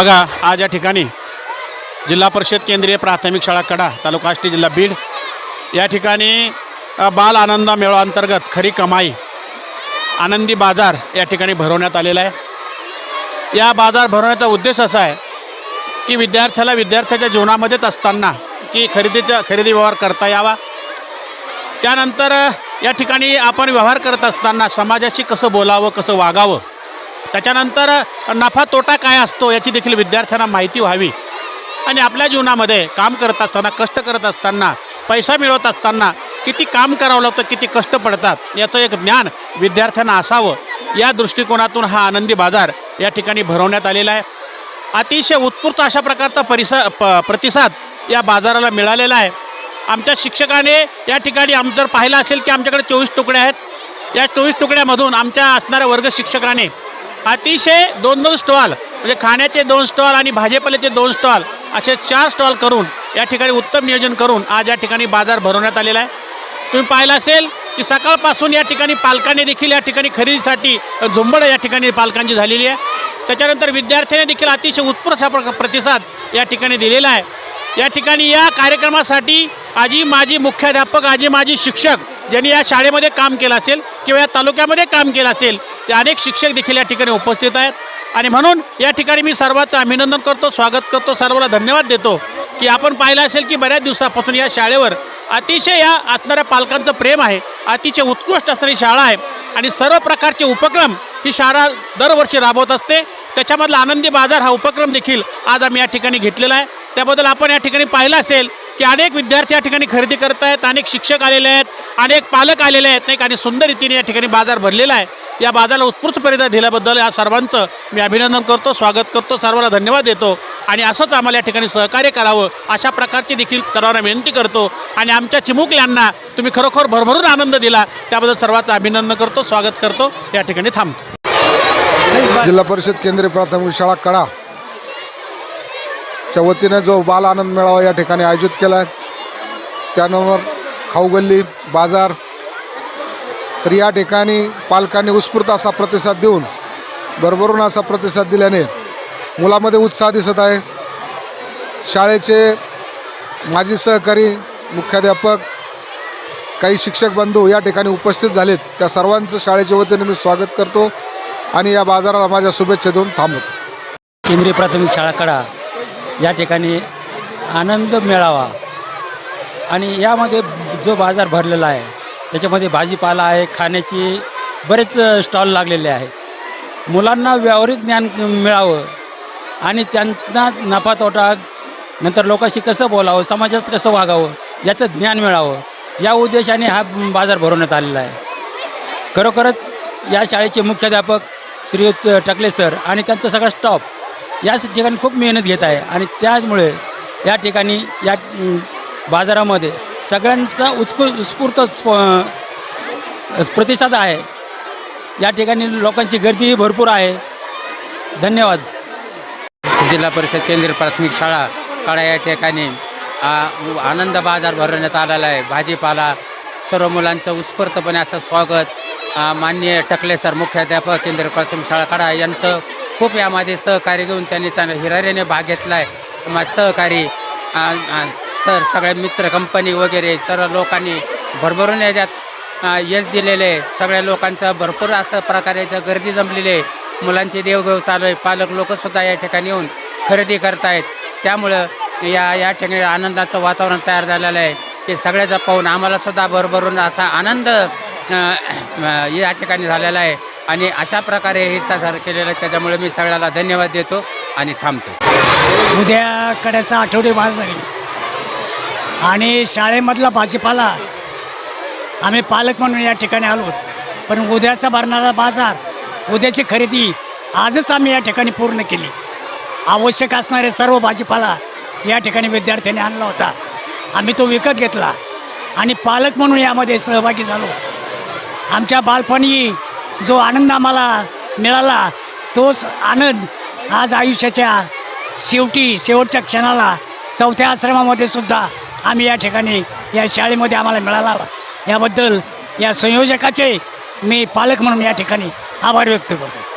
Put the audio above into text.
बघा आज या ठिकाणी जिल्हा परिषद केंद्रीय प्राथमिक शाळा कडा तालुका आष्टी जिल्हा बीड या ठिकाणी बाल आनंदा मेळा अंतर्गत खरी कमाई आनंदी बाजार या ठिकाणी भरवण्यात आलेला आहे. या बाजार भरवण्याचा उद्देश असा आहे की विद्यार्थ्याला विद्यार्थ्याच्या जीवनामध्येच असताना की खरेदीचा खरेदी व्यवहार करता यावा. त्यानंतर या ठिकाणी आपण व्यवहार करत असताना समाजाशी कसं बोलावं कसं वागावं त्याच्यानंतर नफा तोटा काय असतो याची देखील विद्यार्थ्यांना माहिती व्हावी. आणि आपल्या जीवनामध्ये काम करत असताना कष्ट करत असताना पैसा मिळवत असताना किती काम करावं लागतं किती कष्ट पडतात याचं एक ज्ञान विद्यार्थ्यांना असावं. या दृष्टिकोनातून हा आनंदी बाजार या ठिकाणी भरवण्यात आलेला आहे. अतिशय उत्स्फूर्त अशा प्रकारचा परिसा प प्रतिसाद या बाजाराला मिळालेला आहे. आमच्या शिक्षकाने या ठिकाणी आम जर पाहिलं असेल की आमच्याकडे चोवीस तुकडे आहेत या चोवीस तुकड्यामधून आमच्या असणाऱ्या वर्ग शिक्षकाने अतिशय दोन दोन स्टॉल म्हणजे खाण्याचे दोन स्टॉल आणि भाजीपाल्याचे दोन स्टॉल असे चार स्टॉल करून या ठिकाणी उत्तम नियोजन करून आज या ठिकाणी बाजार भरवण्यात आलेला आहे. तुम्ही पाहिलं असेल की सकाळपासून या ठिकाणी पालकांनी देखील या ठिकाणी खरेदीसाठी झुंबड या ठिकाणी पालकांची झालेली आहे. त्याच्यानंतर विद्यार्थ्यांनी देखील अतिशय उत्कृष्ट प्रतिसाद या ठिकाणी दिलेला आहे. या ठिकाणी या कार्यक्रमासाठी आजी माजी मुख्याध्यापक आजी माजी शिक्षक ज्यांनी या शाळेमध्ये काम केलं असेल किंवा या तालुक्यामध्ये काम केलं असेल ते अनेक शिक्षक देखील या ठिकाणी उपस्थित आहेत. आणि म्हणून या ठिकाणी मी सर्वांचं अभिनंदन करतो स्वागत करतो सर्वांना धन्यवाद देतो की आपण पाहिलं असेल की बऱ्याच दिवसापासून या शाळेवर अतिशय या असणाऱ्या पालकांचं प्रेम आहे अतिशय उत्कृष्ट असणारी शाळा आहे. आणि सर्व प्रकारचे उपक्रम ही शाळा दरवर्षी राबवत असते. त्याच्यामधला आनंदी बाजार हा उपक्रम देखील आज आम्ही या ठिकाणी घेतलेला आहे. त्याबद्दल आपण या ठिकाणी पाहिलं असेल की अनेक विद्यार्थी या ठिकाणी खरेदी करत आहेत अनेक शिक्षक आलेले आहेत अनेक पालक आलेले आहेत नाही आणि सुंदर रीतीने या ठिकाणी बाजार भरलेला आहे. या बाजाराला उत्स्फूर्त प्रतिसाद दिल्याबद्दल या सर्वांचं मी अभिनंदन करतो स्वागत करतो सर्वांना धन्यवाद देतो. आणि असंच आम्हाला या ठिकाणी सहकार्य करावं अशा प्रकारची देखील सर्वांना विनंती करतो. आणि आमच्या चिमुकल्यांना तुम्ही खरोखर भरभरून आनंद दिला त्याबद्दल सर्वांचं अभिनंदन करतो स्वागत करतो. या ठिकाणी थांबतो. जिल्हा परिषद केंद्रीय प्राथमिक शाळा कडा च्या वतीने जो बाल आनंद मेळावा या ठिकाणी आयोजित केला आहे त्यानंतर खाऊगल्ली बाजार तर या ठिकाणी पालकांनी उत्स्फूर्त असा प्रतिसाद देऊन भरभरून असा प्रतिसाद दिल्याने मुलामध्ये उत्साह दिसत आहे. शाळेचे माजी सहकारी मुख्याध्यापक काही शिक्षक बंधू या ठिकाणी उपस्थित झालेत. त्या सर्वांचं शाळेच्या वतीने मी स्वागत करतो आणि या बाजाराला माझ्या शुभेच्छा देऊन थांबवतो केंद्रीय प्राथमिक शाळाकडा या ठिकाणी आनंद मिळावा. आणि यामध्ये जो बाजार भरलेला आहे त्याच्यामध्ये भाजीपाला आहे खाण्याची बरेच स्टॉल लागलेले आहेत. मुलांना व्यावहारिक ज्ञान मिळावं आणि त्यांना नफा तोटा नंतर लोकांशी कसं बोलावं समाजात कसं वागावं याचं ज्ञान मिळावं या उद्देशाने हा बाजार भरवण्यात आलेला आहे. खरोखरच या शाळेचे मुख्याध्यापक श्रीयुत टकले सर आणि त्यांचा सगळा स्टॉप या ठिकाणी खूप मेहनत घेत आहे आणि त्याचमुळे या ठिकाणी या बाजारामध्ये सगळ्यांचा उत्स्फू उत्स्फूर्त स्प- प्रतिसाद आहे. या ठिकाणी लोकांची गर्दीही भरपूर आहे. धन्यवाद. जिल्हा परिषद केंद्रीय प्राथमिक शाळा काळा या ठिकाणी आनंद बाजार भरवण्यात आलेला आहे. भाजीपाला सर्व मुलांचं उत्स्फूर्तपणे असं स्वागत माननीय टकले सर मुख्याध्यापक केंद्रीय प्राथमिक शाळा काळा यांचं खूप यामध्ये सहकार्य घेऊन त्यांनी चांगलं हिराऱ्याने भाग घेतला आहे मा सहकारी सर सगळे मित्र कंपनी वगैरे सर्व लोकांनी भरभरून याच्यात यश दिलेले आहे. सगळ्या लोकांचं भरपूर असं प्रकारे गर्दी जमलेली आहे. मुलांची देवघेव चालू आहे. पालक लोकसुद्धा या ठिकाणी येऊन खरेदी करतायत. त्यामुळं या या ठिकाणी आनंदाचं वातावरण तयार झालेलं आहे. ते सगळ्याचं पाहून आम्हालासुद्धा भरभरून असा आनंद या ठिकाणी झालेला आहे. आणि अशा प्रकारे हे साजरं केलेलं आहे. त्याच्यामुळे मी सगळ्याला धन्यवाद देतो आणि थांबतो. उद्या कड्याचा आठवडे बाजार झाली. आणि शाळेमधला भाजीपाला आम्ही पालक म्हणून या ठिकाणी आलो पण उद्याचा भरणारा बाजार उद्याची खरेदी आजच आम्ही या ठिकाणी पूर्ण केली. आवश्यक असणारे सर्व भाजीपाला या ठिकाणी विद्यार्थ्यांनी आणला होता. आम्ही तो विकत घेतला आणि पालक म्हणून यामध्ये सहभागी झालो. आमच्या बालपणी जो आनंद आम्हाला मिळाला तोच आनंद आज आयुष्याच्या शेवटी शेवटच्या क्षणाला चौथ्या आश्रमामध्ये सुद्धा आम्ही या ठिकाणी या शाळेमध्ये आम्हाला मिळाला. याबद्दल या संयोजकाचे मी पालक म्हणून या ठिकाणी आभार व्यक्त करतो.